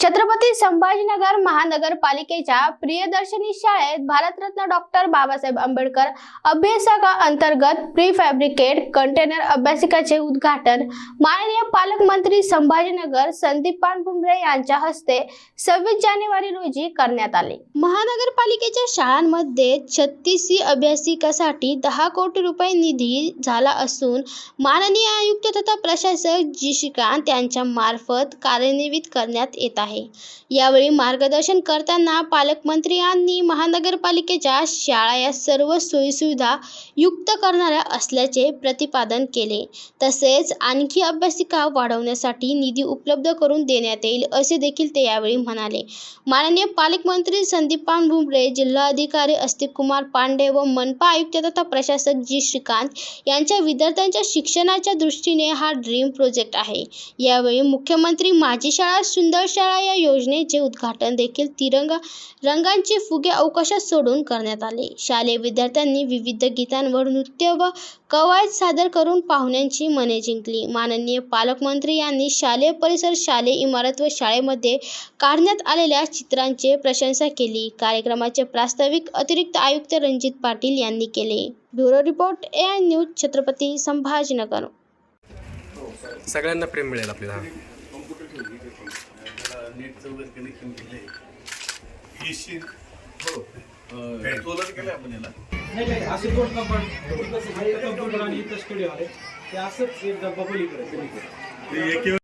छत्रपती संभाजीनगर महानगरपालिकेच्या प्रियदर्शनी शाळेत भारतरत्न डॉक्टर बाबासाहेब आंबेडकर अभ्यासका अंतर्गत प्री फॅब्रिकेट कंटेनर अभ्यासिकाचे उद्घाटन माननीय पालकमंत्री संभाजीनगर संदीप पानभुमरे यांच्या हस्ते सव्वीस जानेवारी रोजी करण्यात आले. महानगरपालिकेच्या शाळांमध्ये छत्तीसी अभ्यासिकासाठी दहा कोटी रुपये निधी झाला असून माननीय आयुक्त तथा प्रशासक जी. श्रीकांत यांच्या मार्फत कार्यान्वित करण्यात येत आहे. यावेळी मार्गदर्शन करताना पालकमंत्री यांनी महानगरपालिकेच्या शाळा या सर्व सोयीसुविधा युक्त करणाऱ्या असल्याचे प्रतिपादन केले. तसेच आणखी अभ्यासिका वाढवण्यासाठी निधी उपलब्ध करून देण्यात येईल असे देखील ते यावेळी म्हणाले. माननीय पालकमंत्री संदीपान भुमरे जिल्हाधिकारी अस्तिक कुमार पांडे व मनपा आयुक्त तथा प्रशासक जी. श्रीकांत यांच्या विद्यार्थ्यांच्या शिक्षणाच्या दृष्टीने हा ड्रीम प्रोजेक्ट आहे. यावेळी मुख्यमंत्री माझी शाळा सुंदर शाळा या योजनेचे उद्घाटन देखील तिरंगा रंगांचे फुगे अवकाशात सोडून करण्यात आले. शालेय विद्यार्थ्यांनी विविध गीतांवर नृत्य व कवायत सादर करून पाहुण्यांची मने जिंकली. माननीय पालकमंत्री यांनी शालेय परिसर शालेय इमारत व शाळेमध्ये काढण्यात आलेल्या चित्रांचे प्रशंसा केली. कार्यक्रमाचे प्रास्ताविक अतिरिक्त आयुक्त रणजित पाटील यांनी केले. Bureau report A I news Chhatrapati Sambhajinagar. सगळ्यांना प्रेम मिळेल आपल्याला. नेटचं वगैरे कनेक्शन केलंय. एसी हो. सोलर केलंय आपण याला नाही नाही असे दोन कंपाऊंड आणि इथं स्टुडिओ आहे. ते असंच एक डब्बा पलीकडे. ते एक